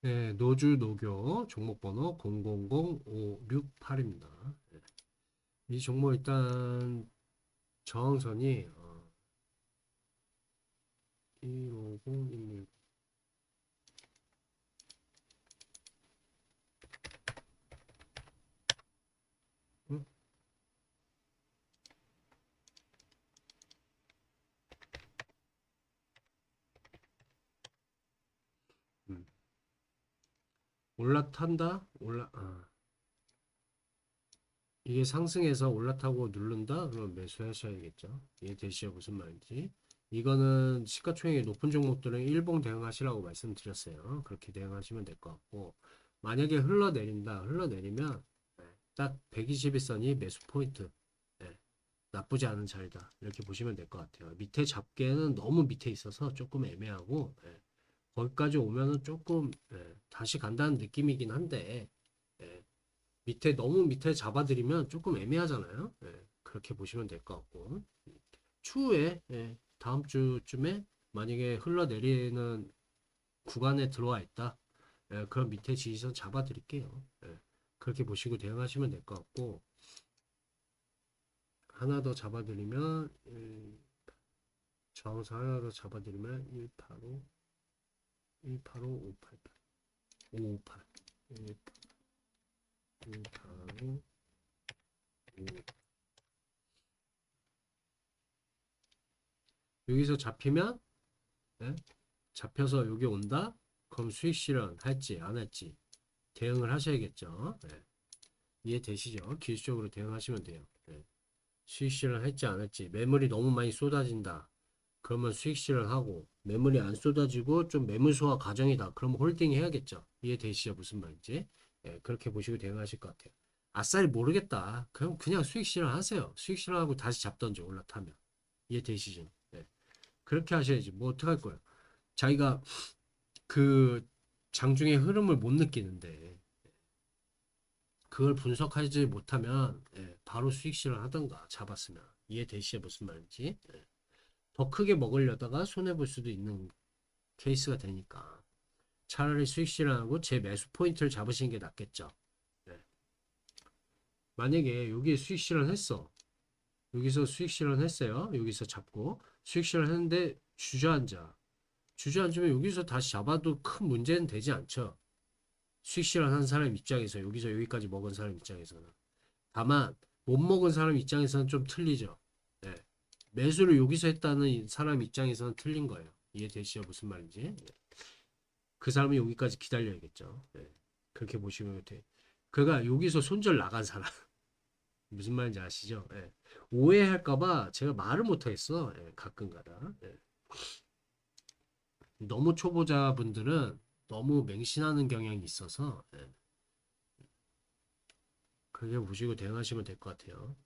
네, 노주 노교 종목번호 000568입니다. 이 종목 일단 저항선이 150119 어, 올라탄다? 올라 아. 이게 상승해서 올라타고 누른다? 그러면 매수하셔야겠죠. 이해되시죠? 무슨 말인지. 이거는 시가총액이 높은 종목들은 일봉 대응하시라고 말씀드렸어요. 그렇게 대응하시면 될 것 같고 만약에 흘러내린다. 흘러내리면 네, 딱 121선이 매수 포인트. 네, 나쁘지 않은 자리다. 이렇게 보시면 될 것 같아요. 밑에 잡기에는 너무 밑에 있어서 조금 애매하고 네, 거기까지 오면은 조금 네, 다시 간다는 느낌이긴 한데 네, 밑에 너무 밑에 잡아드리면 조금 애매하잖아요. 예, 그렇게 보시면 될 것 같고 추후에 예, 다음 주쯤에 만약에 흘러내리는 구간에 들어와 있다. 예, 그럼 밑에 지지선 잡아드릴게요. 예, 그렇게 보시고 대응하시면 될 것 같고 하나 더 잡아드리면 더 잡아드리면 185 185 588 558 188 음, 바로 음. 여기서 잡히면 예? 잡혀서 여기 온다? 그럼 수익 실현 할지 안 할지 대응을 하셔야겠죠. 예. 이해되시죠? 기술적으로 대응하시면 돼요. 예. 수익 실현 할지 안 할지 매물이 너무 많이 쏟아진다. 그러면 수익 실현하고 매물이 안 쏟아지고 좀 매물 소화 과정이다. 그러면 홀딩 해야겠죠. 이해되시죠? 무슨 말인지? 예, 그렇게 보시고 대응하실 것 같아요. 아싸리 모르겠다. 그럼 그냥 수익 실현하세요. 수익 실현하고 다시 잡던지 올라타면 이해되시죠? 예. 그렇게 하셔야지. 뭐 어떡할 거예요? 자기가 그 장중의 흐름을 못 느끼는데 그걸 분석하지 못하면 예, 바로 수익 실현하던가 잡았으면 이해되시죠? 무슨 말인지? 예. 더 크게 먹으려다가 손해 볼 수도 있는 케이스가 되니까. 차라리 수익 실현하고 제 매수 포인트를 잡으시는 게 낫겠죠. 네. 만약에 여기 수익 실현했어. 여기서 수익 실현했어요. 여기서 잡고 수익 실현했는데 주저앉아. 주저앉으면 여기서 다시 잡아도 큰 문제는 되지 않죠. 수익 실현한 사람 입장에서 여기서 여기까지 먹은 사람 입장에서는 다만 못 먹은 사람 입장에서는 좀 틀리죠. 네. 매수를 여기서 했다는 사람 입장에서는 틀린 거예요. 이해되시죠? 무슨 말인지? 네. 그 사람이 여기까지 기다려야겠죠. 예. 그렇게 보시면 돼. 그가 여기서 손절 나간 사람. 무슨 말인지 아시죠? 예. 오해할까봐 제가 말을 못하겠어. 예. 가끔가다. 예. 너무 초보자분들은 너무 맹신하는 경향이 있어서 예. 그게 보시고 대응하시면 될 것 같아요.